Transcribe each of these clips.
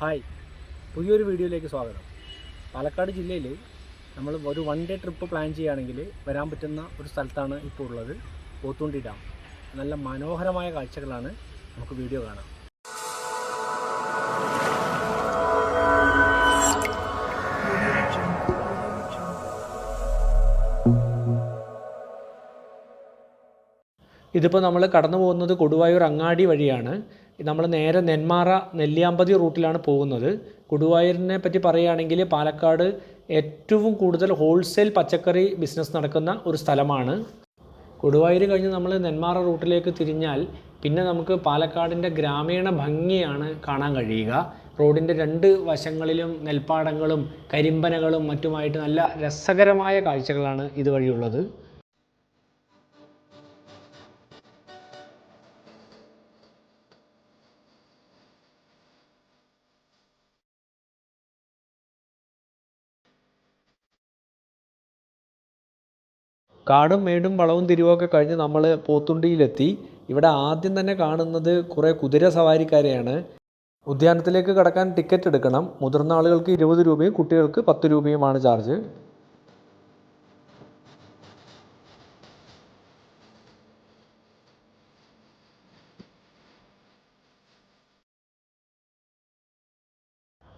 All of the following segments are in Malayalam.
ഹായ്. പുതിയൊരു വീഡിയോയിലേക്ക് സ്വാഗതം. പാലക്കാട് ജില്ലയിൽ നമ്മൾ ഒരു വൺ ഡേ ട്രിപ്പ് പ്ലാൻ ചെയ്യുകയാണെങ്കിൽ വരാൻ പറ്റുന്ന ഒരു സ്ഥലത്താണ് ഇപ്പോൾ ഉള്ളത്. പോത്തുണ്ടി ഡാം. നല്ല മനോഹരമായ കാഴ്ചകളാണ് നമുക്ക് വീഡിയോ കാണാം. ഇതിപ്പോൾ നമ്മൾ കടന്നു പോകുന്നത് കൊടുവായൂർ അങ്ങാടി വഴിയാണ്. നമ്മൾ നേരെ നെന്മാറ നെല്ലിയാമ്പതി റൂട്ടിലാണ് പോകുന്നത്. കൊടുവായൂരിനെ പറ്റി പറയുകയാണെങ്കിൽ പാലക്കാട് ഏറ്റവും കൂടുതൽ ഹോൾസെയിൽ പച്ചക്കറി ബിസിനസ് നടക്കുന്ന ഒരു സ്ഥലമാണ്. കൊടുവായൂർ കഴിഞ്ഞ് നമ്മൾ നെന്മാറ റൂട്ടിലേക്ക് തിരിഞ്ഞാൽ പിന്നെ നമുക്ക് പാലക്കാടിന്റെ ഗ്രാമീണ ഭംഗിയാണ് കാണാൻ കഴിയുക. റോഡിന്റെ രണ്ട് വശങ്ങളിലും നെൽപ്പാടങ്ങളും കരിമ്പനകളും മറ്റുമായിട്ട് നല്ല രസകരമായ കാഴ്ചകളാണ് ഇതുവഴിയുള്ളത്. കാടും മേടും വളവും തിരിവൊക്കെ കഴിഞ്ഞ് നമ്മൾ പോത്തുണ്ടിയിലെത്തി. ഇവിടെ ആദ്യം തന്നെ കാണുന്നത് കുറേ കുതിര സവാരിക്കാരെയാണ്. ഉദ്യാനത്തിലേക്ക് കടക്കാൻ ടിക്കറ്റ് എടുക്കണം. മുതിർന്ന ആളുകൾക്ക് ഇരുപത് രൂപയും കുട്ടികൾക്ക് പത്ത് രൂപയുമാണ് ചാർജ്.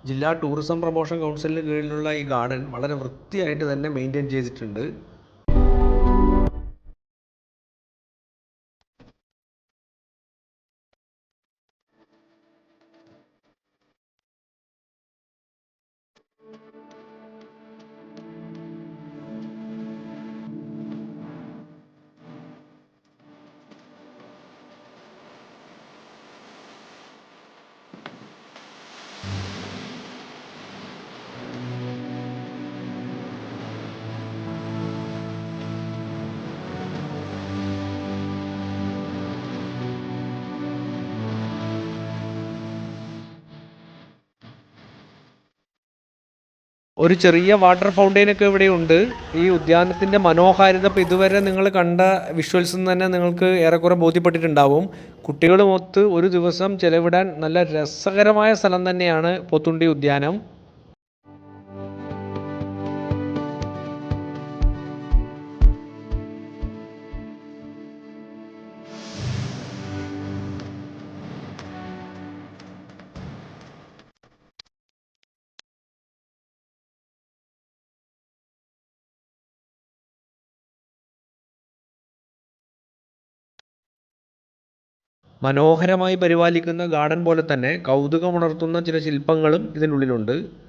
ജില്ലാ ടൂറിസം പ്രൊമോഷൻ കൗൺസിലിന് കീഴിലുള്ള ഈ ഗാർഡൻ വളരെ വൃത്തിയായിട്ട് തന്നെ മെയിന്റെയിൻ ചെയ്തിട്ടുണ്ട്. ഒരു ചെറിയ വാട്ടർ ഫൗണ്ടൈൻ ഒക്കെ ഇവിടെയുണ്ട് ഈ ഉദ്യാനത്തിന്റെ മനോഹാരിത ഇപ്പോൾ ഇതുവരെ നിങ്ങൾ കണ്ട വിഷ്വൽസിൽ നിന്ന് തന്നെ നിങ്ങൾക്ക് ഏറെക്കുറെ ബോധ്യപ്പെട്ടിട്ടുണ്ടാവും. കുട്ടികളുമൊത്ത് ഒരു ദിവസം ചെലവിടാൻ നല്ല രസകരമായ സ്ഥലം തന്നെയാണ് പോത്തുണ്ടി ഉദ്യാനം. മനോഹരമായി പരിപാലിക്കുന്ന ഗാർഡൻ പോലെ തന്നെ കൗതുകമുണർത്തുന്ന ചില ശില്പങ്ങളും ഇതിനുള്ളിലുണ്ട്.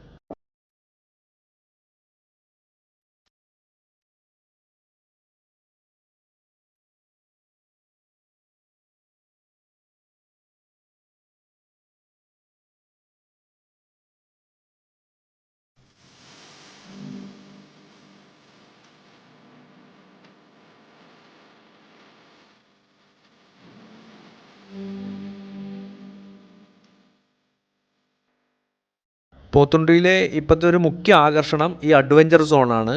പോത്തുണ്ടിയിലെ ഇപ്പോഴത്തെ ഒരു മുഖ്യ ആകർഷണം ഈ അഡ്വഞ്ചർ സോണാണ്.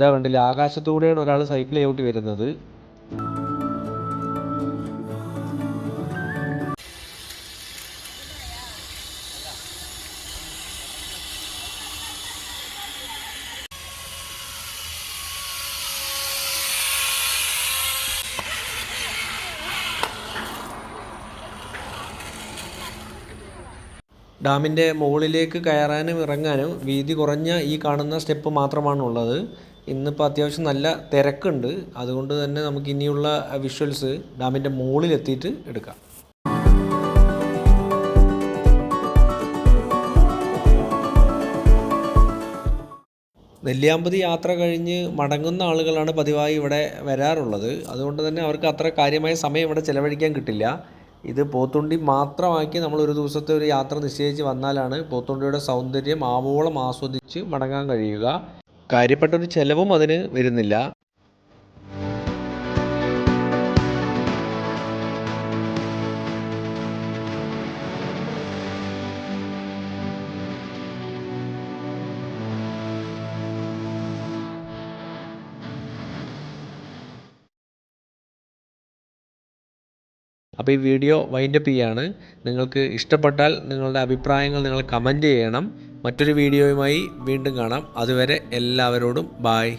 ഇതാ കണ്ടില്ല ആകാശത്തൂടെയാണ് ഒരാൾ സൈക്കിൾ ചവിട്ടി വരുന്നത്. ഡാമിന്റെ മുകളിലേക്ക് കയറാനും ഇറങ്ങാനും വീതി കുറഞ്ഞ ഈ കാണുന്ന സ്റ്റെപ്പ് മാത്രമാണുള്ളത്. ഇന്നിപ്പോൾ അത്യാവശ്യം നല്ല തിരക്കുണ്ട്. അതുകൊണ്ട് തന്നെ നമുക്ക് ഇനിയുള്ള വിഷ്വൽസ് ഡാമിന്റെ മുകളിലെത്തിയിട്ട് എടുക്കാം. നെല്ലിയാമ്പതി യാത്ര കഴിഞ്ഞ് മടങ്ങുന്ന ആളുകളാണ് പതിവായി ഇവിടെ വരാറുള്ളത്. അതുകൊണ്ട് തന്നെ അവർക്ക് അത്ര കാര്യമായ സമയം ഇവിടെ ചിലവഴിക്കാൻ കിട്ടില്ല. ഇത് പോത്തുണ്ടി മാത്രമാക്കി നമ്മൾ ഒരു ദിവസത്തെ ഒരു യാത്ര നിശ്ചയിച്ച് വന്നാലാണ് പോത്തുണ്ടിയുടെ സൗന്ദര്യം ആവോളം ആസ്വദിച്ച് മടങ്ങാൻ കഴിയുക. കാര്യപ്പെട്ടൊരു ചിലവും അതിന് വരുന്നില്ല. അപ്പോൾ ഈ വീഡിയോ വൈൻഡപ്പ് ചെയ്യാണ്. നിങ്ങൾക്ക് ഇഷ്ടപ്പെട്ടാൽ നിങ്ങളുടെ അഭിപ്രായങ്ങൾ നിങ്ങൾ കമന്റ് ചെയ്യണം. മറ്റൊരു വീഡിയോയുമായി വീണ്ടും കാണാം. അതുവരെ എല്ലാവരോടും ബായ്